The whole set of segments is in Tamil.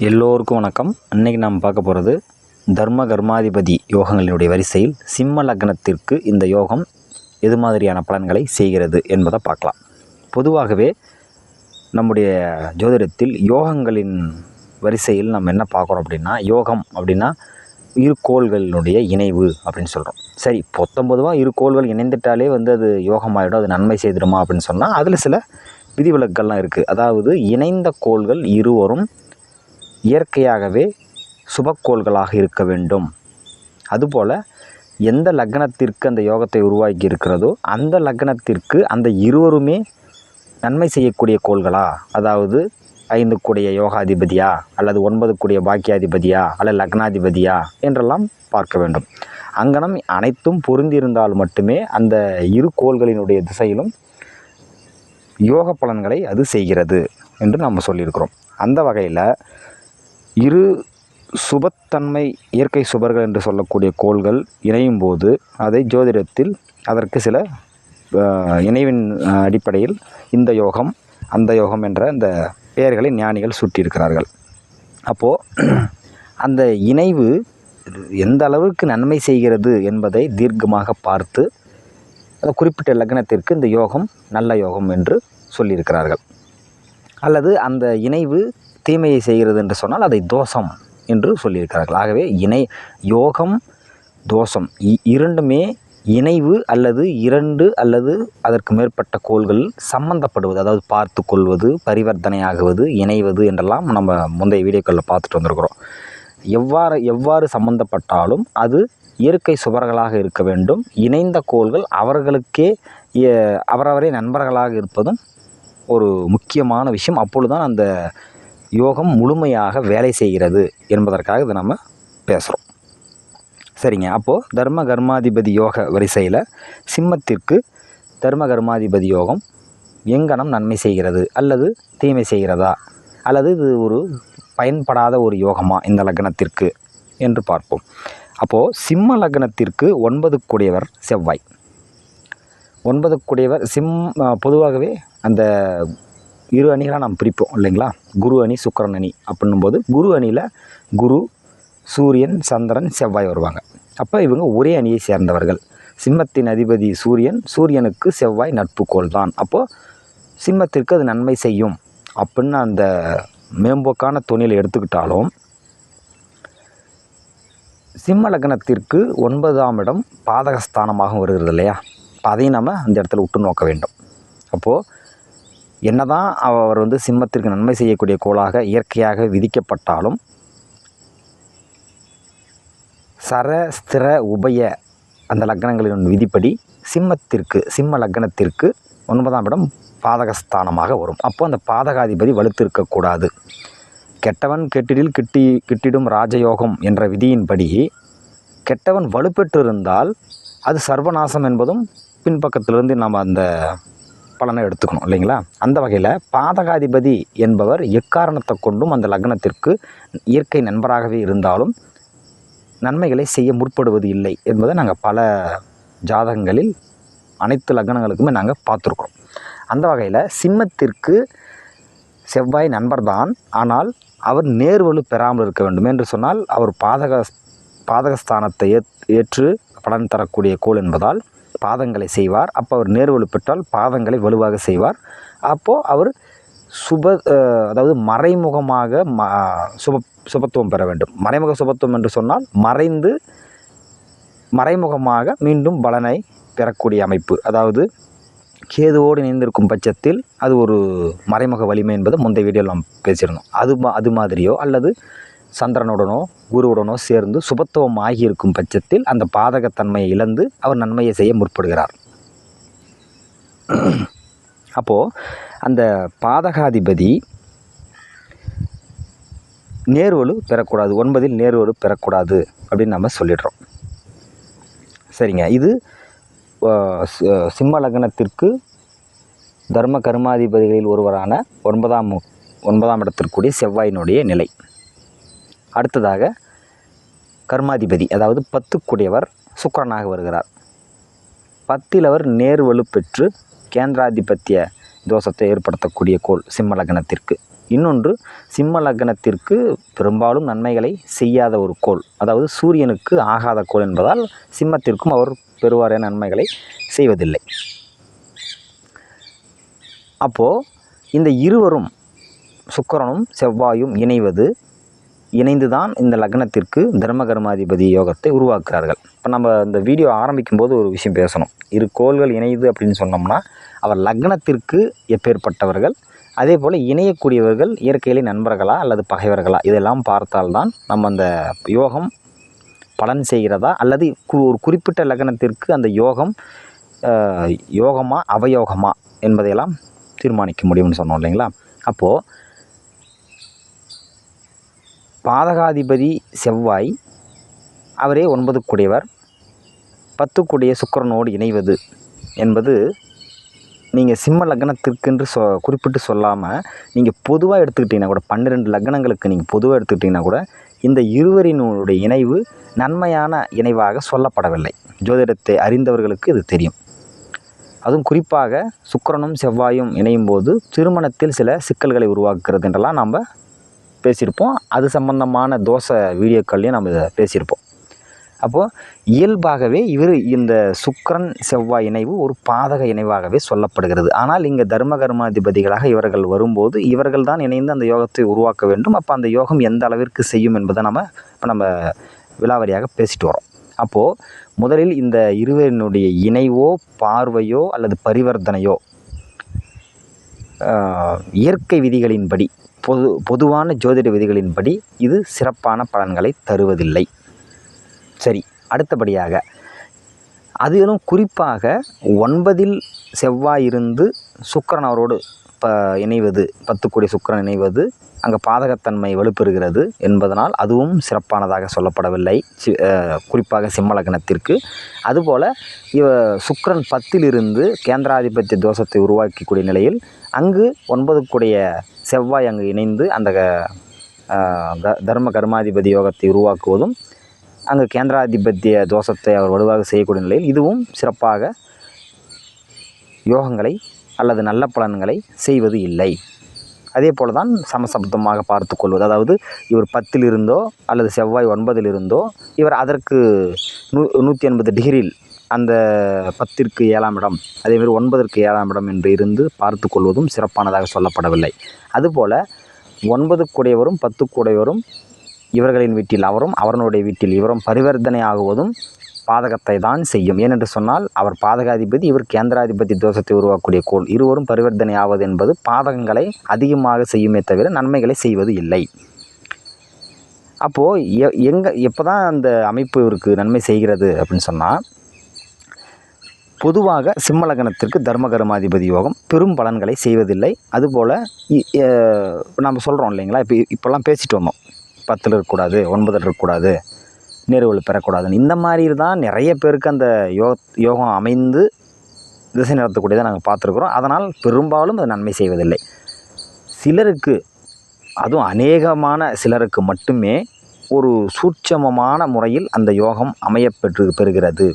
எல்லோருக்கும் வணக்கம். அன்னைக்கு நாம் பார்க்க போகிறது தர்ம கர்மாதிபதி யோகங்களினுடைய வரிசையில் சிம்ம லக்னத்திற்கு இந்த யோகம் எது மாதிரியான பலன்களை செய்கிறது என்பதை பார்க்கலாம். பொதுவாகவே நம்முடைய ஜோதிடத்தில் யோகங்களின் வரிசையில் நம்ம என்ன பார்க்குறோம் அப்படின்னா யோகம் அப்படின்னா இரு கோள்களினுடைய இணைவு அப்படின்னு சொல்கிறோம் சரி பொத்தொம்பதுவாக இரு கோள்கள் இணைந்துட்டாலே வந்து அது யோகமாயிடும் அது நன்மை செய்திடுமா அப்படின்னு சொன்னால் அதில் சில விதிவிலக்கெல்லாம் இருக்குது அதாவது இணைந்த கோள்கள் இருவரும் இயற்கையாகவே சுபக்கோள்களாக இருக்க வேண்டும். அதுபோல் எந்த லக்னத்திற்கு அந்த யோகத்தை உருவாக்கி இருக்கிறதோ அந்த லக்னத்திற்கு அந்த இருவருமே நன்மை செய்யக்கூடிய கோள்களா? அதாவது ஐந்து கூடிய யோகாதிபதியா? அல்லது ஒன்பது கூடிய பாக்கியாதிபதியா? அல்லது லக்னாதிபதியா? என்றெல்லாம் பார்க்க வேண்டும். அங்கனம் அனைத்தும் பொருந்தியிருந்தால் மட்டுமே அந்த இரு கோள்களினுடைய திசையிலும் யோக பலன்களை அது செய்கிறது என்று நம்ம சொல்லியிருக்கிறோம். அந்த வகையில் இரு சுபத்தன்மை இயற்கை சுபர்கள் என்று சொல்லக்கூடிய கோள்கள் இணையும் போது அதை ஜோதிடத்தில் அதற்கு சில இணைவின் அடிப்படையில் இந்த யோகம் அந்த யோகம் என்ற இந்த பெயர்களை ஞானிகள் சுட்டியிருக்கிறார்கள். அப்போது அந்த இணைவு எந்த அளவுக்கு நன்மை செய்கிறது என்பதை தீர்க்கமாக பார்த்து அந்த குறிப்பிட்ட லக்னத்திற்கு இந்த யோகம் நல்ல யோகம் என்று சொல்லியிருக்கிறார்கள். அல்லது அந்த இணைவு தீமையை செய்கிறது என்று சொன்னால் அதை தோஷம் என்று சொல்லியிருக்கிறார்கள். ஆகவே இணை யோகம் தோஷம். இ- இரண்டுமே இணைவு அல்லது இரண்டு அல்லது அதற்கு மேற்பட்ட கோள்கள் சம்பந்தப்படுவது அதாவது பார்த்து கொள்வது பரிவர்த்தனையாகுவது இணைவது என்றெல்லாம் நம்ம முந்தைய வீடியோக்களில் பார்த்துட்டு வந்திருக்கிறோம். எவ்வாறு எவ்வாறு சம்பந்தப்பட்டாலும் அது இயற்கை சுவர்களாக இருக்க வேண்டும். இணைந்த கோள்கள் அவர்களுக்கே அவரவரே நண்பர்களாக இருப்பதும் ஒரு முக்கியமான விஷயம். அப்பொழுதுதான் அந்த யோகம் முழுமையாக வேலை செய்கிறது என்பதற்காக இதை நம்ம பேசுகிறோம் சரிங்க. அப்போது தர்ம கர்மாதிபதி யோக வரிசையில் சிம்மத்திற்கு தர்ம கர்மாதிபதி யோகம் எங்கனம் நன்மை செய்கிறது? அல்லது தீமை செய்கிறதா? அல்லது இது ஒரு பயன்படாத ஒரு யோகமா இந்த லக்னத்திற்கு? என்று பார்ப்போம். அப்போது சிம்ம லக்னத்திற்கு ஒன்பது கூடியவர் செவ்வாய். ஒன்பது கூடியவர் சிம் பொதுவாகவே அந்த இரு அணிகளாக நாம் பிரிப்போம் இல்லைங்களா? குரு அணி சுக்கரன் அணி அப்படின்னும்போது குரு அணியில் குரு சூரியன் சந்திரன் செவ்வாய் வருவாங்க. அப்போ இவங்க ஒரே அணியை சேர்ந்தவர்கள். சிம்மத்தின் அதிபதி சூரியன் சூரியனுக்கு செவ்வாய் நட்புக்கோள் தான். அப்போது சிம்மத்திற்கு அது நன்மை செய்யும் அப்படின்னு அந்த மேம்போக்கான துணியில் எடுத்துக்கிட்டாலும் சிம்ம லக்னத்திற்கு ஒன்பதாம் இடம் பாதகஸ்தானமாகவும் வருகிறது இல்லையா? அதையும் நம்ம அந்த இடத்துல உற்று நோக்க வேண்டும். அப்போது என்னதான் அவர் வந்து சிம்மத்திற்கு நன்மை செய்யக்கூடிய கோளாக இயற்கையாக விதிக்கப்பட்டாலும் சர ஸ்திர உபய அந்த லக்னங்களின் விதிப்படி சிம்மத்திற்கு சிம்ம லக்னத்திற்கு ஒன்பதாம் இடம் பாதகஸ்தானமாக வரும். அப்போ அந்த பாதகாதிபதி வலுத்திருக்கக்கூடாது. கெட்டவன் கெட்டிடில் கிட்டி கிட்டிடும் ராஜயோகம் என்ற விதியின்படி கெட்டவன் வலுப்பெற்றிருந்தால் அது சர்வநாசம் என்பதும் பின்பக்கத்திலிருந்து நாம் அந்த பலனை எடுத்துக்கணும் இல்லைங்களா? அந்த வகையில் பாதகாதிபதி என்பவர் எக்காரணத்தை கொண்டும் அந்த லக்னத்திற்கு இயற்கை நண்பராகவே இருந்தாலும் நன்மைகளை செய்ய முற்படுவது இல்லை என்பதை நாங்கள் பல ஜாதகங்களில் அனைத்து லக்னங்களுக்குமே நாங்கள் பார்த்துருக்கோம் அந்த வகையில் சிம்மத்திற்கு செவ்வாய் நண்பர்தான். ஆனால் அவர் நேர்வலு பெறாமல் இருக்க வேண்டும் என்று சொன்னால் அவர் பாதக பாதகஸ்தானத்தை ஏற்று பலன் தரக்கூடிய கோள் என்பதால் பாதங்களை செய்வார். அப்போ அவர் நேர்வலு பெற்றால் பாதங்களை வலுவாக செய்வார். அப்போது அவர் சுப அதாவது மறைமுகமாக ம சுப சுபத்துவம் பெற வேண்டும். மறைமுக சுபத்துவம் என்று சொன்னால் மறைந்து மறைமுகமாக மீண்டும் பலனை பெறக்கூடிய அமைப்பு. அதாவது கேதுவோடு இணைந்திருக்கும் பட்சத்தில் அது ஒரு மறைமுக வலிமை என்பது முந்தைய வீடியோவில் நாம் பேசியிருந்தோம். அது மா- அது மாதிரியோ அல்லது சந்திரனுடனோ குருவுடனோ சேர்ந்து சுபத்துவம் ஆகியிருக்கும் பட்சத்தில் அந்த பாதகத்தன்மையை இழந்து அவர் நன்மையை செய்ய முற்படுகிறார். அப்போது அந்த பாதகாதிபதி நேர்வலு பெறக்கூடாது ஒன்பதில் நேர்வலு பெறக்கூடாது அப்படின்னு நம்ம சொல்லிடுறோம். சரிங்க. இது சிம்ம லக்னத்திற்கு தர்ம கர்மாதிபதிகளில் ஒருவரான ஒன்பதாம் ஒன்பதாம் இடத்திற்குரிய செவ்வாயினுடைய நிலை. அடுத்ததாக கர்மாதிபதி அதாவது பத்துக்குடையவர் சுக்கரனாக வருகிறார். பத்தில் அவர் நேர்வலு பெற்று கேந்திராதிபத்திய தோஷத்தை ஏற்படுத்தக்கூடிய கோள் சிம்ம லக்னத்திற்கு. இன்னொன்று சிம்ம லக்னத்திற்கு பெரும்பாலும் நன்மைகளை செய்யாத ஒரு கோள் அதாவது சூரியனுக்கு ஆகாத கோள் என்பதால் சிம்மத்திற்கும் அவர் பெருவாரியான நன்மைகளை செய்வதில்லை. அப்போது இந்த இருவரும் சுக்கரனும் செவ்வாயும் இணைவது இணைந்து தான் இந்த லக்னத்திற்கு தர்மகர்மாதிபதி யோகத்தை உருவாக்குறார்கள் இப்போ நம்ம இந்த வீடியோ ஆரம்பிக்கும் போது ஒரு விஷயம் பேசணும். இரு கோள்கள் இணையுது அப்படின்னு சொன்னோம்னா அவர் லக்னத்திற்கு எப்பேற்பட்டவர்கள்? அதே போல் இணையக்கூடியவர்கள் இயற்கையிலே நண்பர்களா அல்லது பகைவர்களா? இதெல்லாம் பார்த்தால்தான் நம்ம அந்த யோகம் பலன் செய்கிறதா? அல்லது கு- ஒரு குறிப்பிட்ட லக்னத்திற்கு அந்த யோகம் யோகமா அவயோகமா என்பதையெல்லாம் தீர்மானிக்க முடியும்னு சொன்னோம் இல்லைங்களா? அப்போது பாதகாதிபதி செவ்வாய் அவரே ஒன்பதுக்குடையவர் பத்துக்குடைய சுக்கரனோடு இணைவது என்பது நீங்கள் சிம்ம லக்னத்திற்கென்று சொ குறிப்பிட்டு சொல்லாமல் நீங்கள் பொதுவாக எடுத்துக்கிட்டிங்கன்னா கூட பன்னிரெண்டு லக்னங்களுக்கு நீங்கள் பொதுவாக எடுத்துக்கிட்டிங்கன்னா கூட இந்த இருவரினுடைய இணைவு நன்மையான இணைவாக சொல்லப்படவில்லை. ஜோதிடத்தை அறிந்தவர்களுக்கு இது தெரியும். அதுவும் குறிப்பாக சுக்கரனும் செவ்வாயும் இணையும் போது திருமணத்தில் சில சிக்கல்களை உருவாக்குறது என்றெல்லாம் நாம் பேசியிருப்போம். அது சம்பந்தமான தோசை வீடியோக்கள்லையும் நம்ம இதை பேசியிருப்போம். அப்போது இயல்பாகவே இவர் இந்த சுக்கரன் செவ்வாய் இணைவு ஒரு பாதக இணைவாகவே சொல்லப்படுகிறது. ஆனால் இங்கே தர்ம கர்மாதிபதிகளாக இவர்கள் வரும்போது இவர்கள் தான் இணைந்து அந்த யோகத்தை உருவாக்க வேண்டும். அப்போ அந்த யோகம் எந்த அளவிற்கு செய்யும் என்பதை நம்ம இப்போ நம்ம விலாவரியாக பேசிட்டு வரோம் அப்போது முதலில் இந்த இருவரினுடைய இணைவோ பார்வையோ அல்லது பரிவர்த்தனையோ இயற்கை விதிகளின்படி பொது பொதுவான ஜோதிட விதிகளின்படி இது சிறப்பான பலன்களை தருவதில்லை. சரி அடுத்தபடியாக. அதிலும் குறிப்பாக ஒன்பதில் செவ்வாய் இருந்து சுக்கரன் அவரோடு ப இணைவது பத்து கோடி இணைவது அங்கே பாதகத்தன்மை வலுப்பெறுகிறது என்பதனால் அதுவும் சிறப்பானதாக சொல்லப்படவில்லை. சி- குறிப்பாக சிம்ம லக்னத்திற்கு. அதுபோல் இவ சுக்கிரன் பத்திலிருந்து கேந்திராதிபத்திய தோஷத்தை உருவாக்கக்கூடிய நிலையில் அங்கு ஒன்பதுக்குடைய செவ்வாய் அங்கு இணைந்து அந்த த- தர்ம கர்மாதிபதி யோகத்தை உருவாக்குவதும் அங்கு கேந்திராதிபத்திய தோஷத்தை அவர் வலுவாக செய்யக்கூடிய நிலையில் இதுவும் சிறப்பாக யோகங்களை அல்லது நல்ல பலன்களை செய்வது இல்லை. அதே போல தான் சமசப்தமாக பார்த்து கொள்வது. அதாவது இவர் பத்தில் இருந்தோ அல்லது செவ்வாய் ஒன்பதில் இருந்தோ இவர் அதற்கு நூ நூற்றி எண்பது டிகிரியில் அந்த பத்திற்கு ஏழாம் இடம் அதேமாதிரி ஒன்பதற்கு ஏழாம் இடம் என்று இருந்து பார்த்து கொள்வதும் சிறப்பானதாக சொல்லப்படவில்லை. அதுபோல் ஒன்பதுக்குடையவரும் பத்துக்குடையவரும் இவர்களின் வீட்டில் அவரும் அவரனுடைய வீட்டில் இவரும் பரிவர்த்தனை ஆகுவதும் பாதகத்தை தான் செய்யும். ஏனென்று சொன்னால் அவர் பாதகாதிபதி இவர் கேந்திராதிபதி தோஷத்தை உருவாக்கக்கூடிய கோள். இருவரும் பரிவர்த்தனை ஆவது என்பது பாதகங்களை அதிகமாக செய்யுமே தவிர நன்மைகளை செய்வது இல்லை. அப்போது எ எங்கே எப்போ தான் அந்த அமைப்பு இவருக்கு நன்மை செய்கிறது அப்படின்னு சொன்னால் பொதுவாக சிம்மலகனத்திற்கு தர்மகர்மாதிபதி யோகம் பெரும் பலன்களை செய்வதில்லை. அதுபோல் நம்ம சொல்கிறோம் இல்லைங்களா? இப்போ இப்போல்லாம் பேசிட்டு வந்தோம். பத்தில் இருக்கக்கூடாது ஒன்பதில் இருக்கக்கூடாது. நிறைவுகள் பெறக்கூடாதுன்னு. இந்த மாதிரி தான் நிறைய பேருக்கு அந்த யோ யோகம் அமைந்து திசை நடத்தக்கூடியதை நாங்கள் பார்த்துருக்குறோம். அதனால் பெரும்பாலும் அது நன்மை செய்வதில்லை. சிலருக்கு அதுவும் அநேகமான சிலருக்கு மட்டுமே ஒரு சூட்சமமான முறையில் அந்த யோகம் அமையப்பெற்று பெறுகிறது.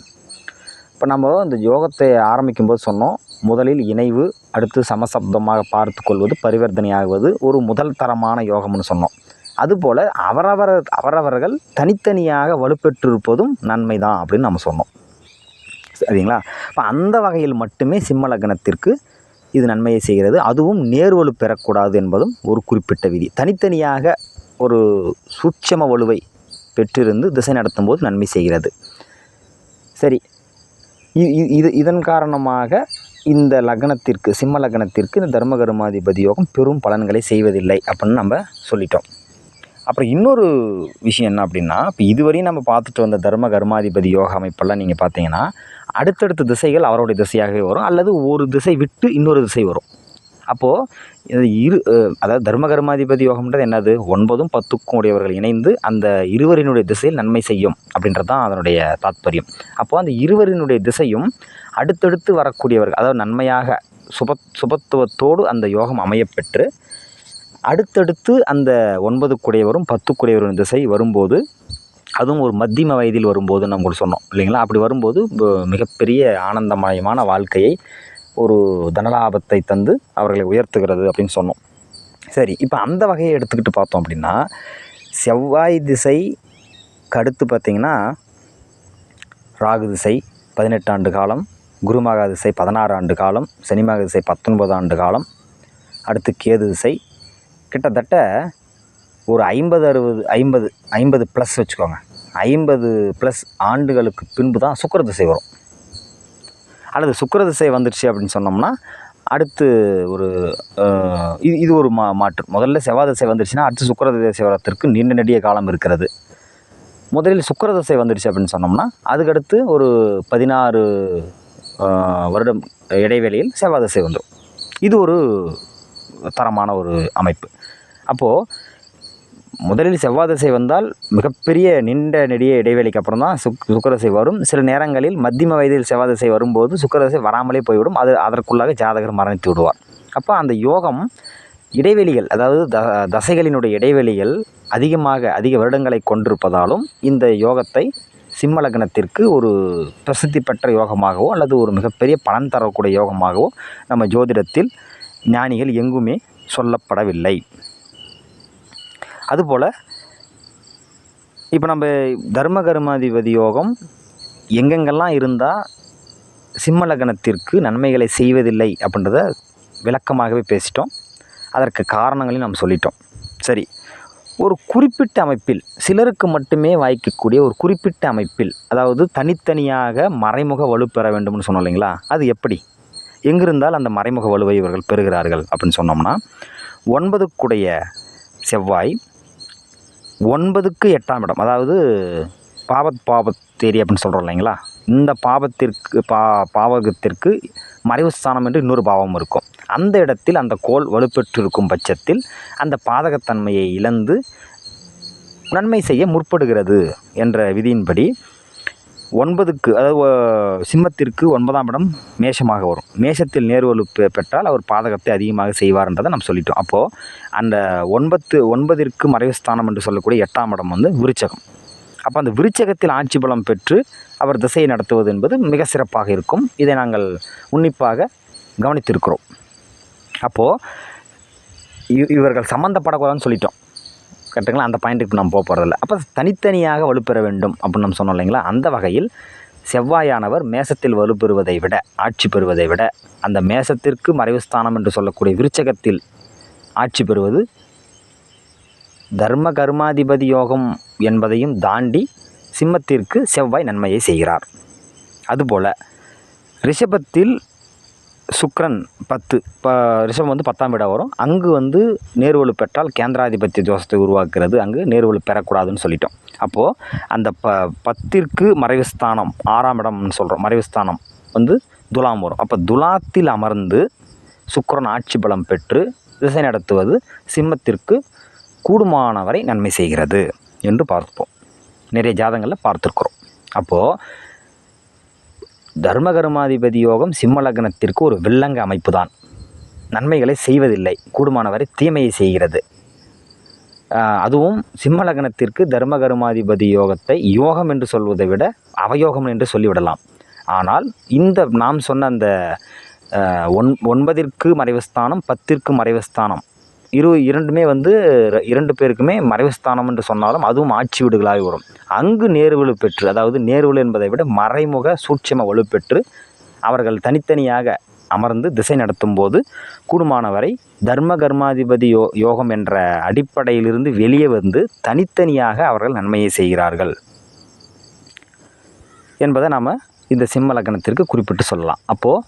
இப்போ நம்ம இந்த யோகத்தை ஆரம்பிக்கும்போது சொன்னோம் முதலில் இணைவு அடுத்து சமசப்தமாக பார்த்து கொள்வது பரிவர்த்தனையாகுவது ஒரு முதல் தரமான யோகம்னு சொன்னோம். அதுபோல் அவரவர் அவரவர்கள் தனித்தனியாக வலுப்பெற்றிருப்பதும் நன்மை தான் அப்படின்னு நம்ம சொன்னோம். சரிங்களா? இப்போ அந்த வகையில் மட்டுமே சிம்ம லக்னத்திற்கு இது நன்மையை செய்கிறது. அதுவும் நேர்வலு பெறக்கூடாது என்பதும் ஒரு குறிப்பிட்ட விதி. தனித்தனியாக ஒரு சூட்சம வலுவை பெற்றிருந்து திசை நடத்தும் போது நன்மை செய்கிறது. சரி. இ- இது இதன் காரணமாக இந்த லக்னத்திற்கு சிம்ம லக்னத்திற்கு இந்த தர்மகருமாதிபதி யோகம் பெரும் பலன்களை செய்வதில்லை அப்படின்னு நம்ம சொல்லிட்டோம். அப்புறம் இன்னொரு விஷயம் என்ன அப்படின்னா இப்போ இதுவரையும் நம்ம பார்த்துட்டு வந்த தர்ம கர்மாதிபதி யோக அமைப்பெல்லாம் நீங்கள் பார்த்தீங்கன்னா அடுத்தடுத்த திசைகள் அவருடைய திசையாகவே வரும். அல்லது ஒரு திசை விட்டு இன்னொரு திசை வரும். அப்போது இரு அதாவது தர்ம கர்மாதிபதி யோகம்ன்றது என்னது? ஒன்பதும் பத்துக்கும் உடையவர்கள் இணைந்து அந்த இருவரினுடைய திசையில் நன்மை செய்யும் அப்படின்றது தான் அதனுடைய தாத்பரியம். அப்போது அந்த இருவரினுடைய திசையும் அடுத்தடுத்து வரக்கூடியவர்கள் அதாவது நன்மையாக சுப சுபத்துவத்தோடு அந்த யோகம் அமையப்பெற்று அடுத்தடுத்து அந்த ஒன்பது குடையவரும் பத்துக்குடையவரும் திசை வரும்போது அதுவும் ஒரு மத்தியம வயதில் வரும்போது நம்ம கூட சொன்னோம் இல்லைங்களா? அப்படி வரும்போது மிகப்பெரிய ஆனந்தமயமான வாழ்க்கையை ஒரு தனலாபத்தை தந்து அவர்களை உயர்த்துகிறது அப்படின்னு சொன்னோம். சரி இப்போ அந்த வகையை எடுத்துக்கிட்டு பார்த்தோம் அப்படின்னா செவ்வாய் திசை கடுத்து பார்த்திங்கன்னா ராகு திசை பதினெட்டு ஆண்டு காலம் குருமகா திசை பதினாறு ஆண்டு காலம் சனிமகா திசை பத்தொன்பது ஆண்டு காலம் அடுத்து கேது திசை கிட்டத்தட்ட ஒரு ஐம்பது அறுபது ஐம்பது ஐம்பது ப்ளஸ் வச்சுக்கோங்க. ஐம்பது ப்ளஸ் ஆண்டுகளுக்கு பின்பு தான் சுக்கிர திசை வரும். அல்லது சுக்கர திசை வந்துடுச்சு அப்படின்னு சொன்னோம்னா அடுத்து ஒரு இது இது ஒரு மா மாற்று. முதல்ல செவ்வாய் திசை வந்துருச்சுன்னா அடுத்து சுக்கர திசை வரத்திற்கு நீண்ட நெடிய காலம் இருக்கிறது. முதலில் சுக்கர திசை வந்துடுச்சு அப்படின்னு சொன்னோம்னா அதுக்கடுத்து ஒரு பதினாறு வருடம் இடைவெளியில் செவ்வாய் திசை வந்துடும். இது ஒரு தரமான ஒரு அமைப்பு. அப்போது முதலில் செவ்வாய் திசை வந்தால் மிகப்பெரிய நீண்ட நெடிய இடைவெளிக்கு அப்புறம் தான் சுக் சுக்கரசை வரும். சில நேரங்களில் மத்தியம வயதில் செவ்வாய் திசை வரும்போது சுக்கரசை வராமலே போய்விடும். அது அதற்குள்ளாக ஜாதகர் மரணித்து விடுவார். அப்போ அந்த யோகம் இடைவெளிகள் அதாவது த தசைகளினுடைய இடைவெளிகள் அதிகமாக அதிக வருடங்களை கொண்டிருப்பதாலும் இந்த யோகத்தை சிம்ம லக்னத்திற்கு ஒரு பிரசித்தி பெற்ற யோகமாகவோ அல்லது ஒரு மிகப்பெரிய பலன் தரக்கூடிய யோகமாகவோ நம்ம ஜோதிடத்தில் ஞானிகள் எங்குமே சொல்லப்படவில்லை. அதுபோல் இப்போ நம்ம தர்ம கர்மாதிபதி யோகம் எங்கெங்கெல்லாம் இருந்தால் சிம்ம லக்னத்திற்கு நன்மைகளை செய்வதில்லை அப்படின்றத விளக்கமாகவே பேசிட்டோம். அதற்கு காரணங்களையும் நாம் சொல்லிட்டோம். சரி ஒரு குறிப்பிட்ட அமைப்பில் சிலருக்கு மட்டுமே வாய்க்கக்கூடிய ஒரு குறிப்பிட்ட அமைப்பில் அதாவது தனித்தனியாக மறைமுக வலு பெற வேண்டும்னு சொன்னோம் இல்லைங்களா? அது எப்படி? எங்கிருந்தால் அந்த மறைமுக வலுவை இவர்கள் பெறுகிறார்கள் அப்படின்னு சொன்னோம்னா ஒன்பதுக்குடைய செவ்வாய் ஒன்பதுக்கு எட்டாம் இடம். அதாவது பாவத் தேரி அப்படின்னு சொல்கிறோம் இல்லைங்களா? இந்த பாவத்திற்கு பா பாவகத்திற்கு மறைவு ஸ்தானம் என்று இன்னொரு பாவம் இருக்கும். அந்த இடத்தில் அந்த கோல் வலுப்பெற்றிருக்கும் பட்சத்தில் அந்த பாதகத்தன்மையை இழந்து நன்மை செய்ய முற்படுகிறது என்ற விதியின்படி ஒன்பதுக்கு அதாவது சிம்மத்திற்கு ஒன்பதாம் இடம் மேஷமாக வரும். மேஷத்தில் நேர்வலு பெ- பெற்றால் அவர் பாதகத்தை அதிகமாக செய்வார்ன்றதை நம்ம சொல்லிட்டோம். அப்போது அந்த ஒன்பத்து ஒன்பதிற்கு மறைவு ஸ்தானம் என்று சொல்லக்கூடிய எட்டாம் இடம் வந்து விருச்சகம். அப்போ அந்த விருச்சகத்தில் ஆட்சி பலம் பெற்று அவர் திசையை நடத்துவது என்பது மிக சிறப்பாக இருக்கும். இதை நாங்கள் உன்னிப்பாக கவனித்திருக்கிறோம். அப்போது இவர்கள் சம்மந்தப்படக்கூடாதுன்னு சொல்லிட்டோம். கரெக்டுங்களா அந்த பாயிண்ட்டுக்கு நம்ம போக போகிறதில்ல அப்போ தனித்தனியாக வலுப்பெற வேண்டும் அப்படின்னு நம்ம சொன்னோம் இல்லைங்களா? அந்த வகையில் செவ்வாயானவர் மேசத்தில் வலுப்பெறுவதை விட ஆட்சி பெறுவதை விட அந்த மேசத்திற்கு மறைவு ஸ்தானம் என்று சொல்லக்கூடிய விருச்சகத்தில் ஆட்சி பெறுவது தர்ம கர்மாதிபதி யோகம் என்பதையும் தாண்டி சிம்மத்திற்கு செவ்வாய் நன்மையை செய்கிறார். அதுபோல் ரிஷபத்தில் சுக்ரன் பத்து இப்போ ரிஷபம் வந்து பத்தாம் இடம் வரும். அங்கு வந்து நேர்வலு பெற்றால் கேந்திராதிபத்திய தோஷத்தை உருவாக்குறது. அங்கு நேர்வலு பெறக்கூடாதுன்னு சொல்லிட்டோம். அப்போது அந்த ப பத்திற்கு மறைவுஸ்தானம் ஆறாம் இடம்னு சொல்கிறோம் மறைவு ஸ்தானம் வந்து துலாம் வரும். அப்போ துலாத்தில் அமர்ந்து சுக்கரன் ஆட்சி பலம் பெற்று திசை நடத்துவது சிம்மத்திற்கு கூடுமானவரை நன்மை செய்கிறது என்று பார்ப்போம். நிறைய ஜாதங்களில் பார்த்துருக்குறோம். அப்போது தர்மகர்மாதிபதி யோகம் சிம்ம லக்னத்திற்கு ஒரு வில்லங்க அமைப்பு தான் நன்மைகளை செய்வதில்லை. கூடுமானவரை தீமையை செய்கிறது. அதுவும் சிம்ம லக்னத்திற்கு தர்மகர்மாதிபதி யோகத்தை யோகம் என்று சொல்வதை விட அவயோகம் என்று சொல்லிவிடலாம். ஆனால் இந்த நாம் சொன்ன அந்த ஒன் ஒன்பதிற்கு மறைவு ஸ்தானம் பத்திற்கு மறைவு ஸ்தானம் இரு இரண்டுமே வந்து ர- இரண்டு பேருக்குமே மறைவு ஸ்தானம் என்று சொன்னாலும் அதுவும் ஆட்சி வீடுகளாகி வரும். அங்கு நேர்வலு பெற்று அதாவது நேர்வலு என்பதை விட மறைமுக சூட்சம வலுப்பெற்று அவர்கள் தனித்தனியாக அமர்ந்து திசை நடத்தும் போது கூடுமானவரை தர்ம கர்மாதிபதி யோ யோகம் என்ற அடிப்படையிலிருந்து வெளியே வந்து தனித்தனியாக அவர்கள் நன்மையை செய்கிறார்கள் என்பதை நாம் இந்த சிம்ம லக்னத்திற்கு குறிப்பிட்டு சொல்லலாம். அப்போது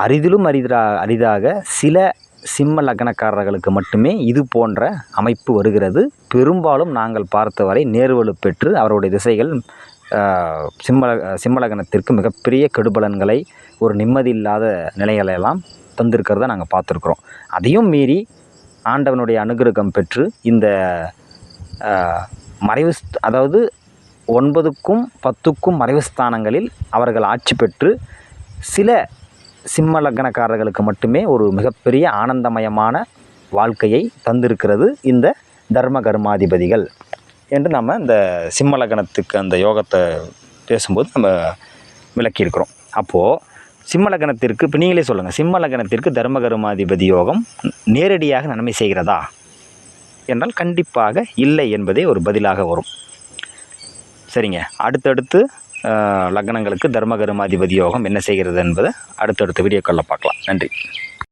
அரிதிலும் அரிதா அரிதாக சில சிம்ம லக்னக்காரர்களுக்கு மட்டுமே இது போன்ற அமைப்பு வருகிறது. பெரும்பாலும் நாங்கள் பார்த்தவரை நேர்வலு பெற்று அவருடைய திசைகள் சிம்ம சிம்மலகனத்திற்கு மிகப்பெரிய கெடுபலன்களை ஒரு நிம்மதி இல்லாத நிலைகளெல்லாம் தந்திருக்கிறத நாங்கள் பார்த்துருக்குறோம். அதையும் மீறி ஆண்டவனுடைய அனுகிரகம் பெற்று இந்த மறைவு அதாவது ஒன்பதுக்கும் பத்துக்கும் மறைவு ஸ்தானங்களில் அவர்கள் ஆட்சி பெற்று சில சிம்ம லக்னக்காரர்களுக்கு மட்டுமே ஒரு மிகப்பெரிய ஆனந்தமயமான வாழ்க்கையை தந்திருக்கிறது இந்த தர்ம கர்மாதிபதிகள். என்று நம்ம இந்த சிம்ம லக்னத்துக்கு அந்த யோகத்தை பேசும்போது நம்ம விளக்கியிருக்கிறோம். அப்போது சிம்ம லக்னத்திற்கு இப்போ நீங்களே சொல்லுங்கள் சிம்ம லக்னத்திற்கு தர்ம கர்மாதிபதி யோகம் நேரடியாக நன்மை செய்கிறதா? என்றால் கண்டிப்பாக இல்லை என்பதே ஒரு பதிலாக வரும். சரிங்க அடுத்தடுத்து லக்னங்களுக்கு தர்ம கருமாதிபதி யோகம் என்ன செய்கிறது என்பதை அடுத்தடுத்த வீடியோக்களில் பார்க்கலாம். நன்றி.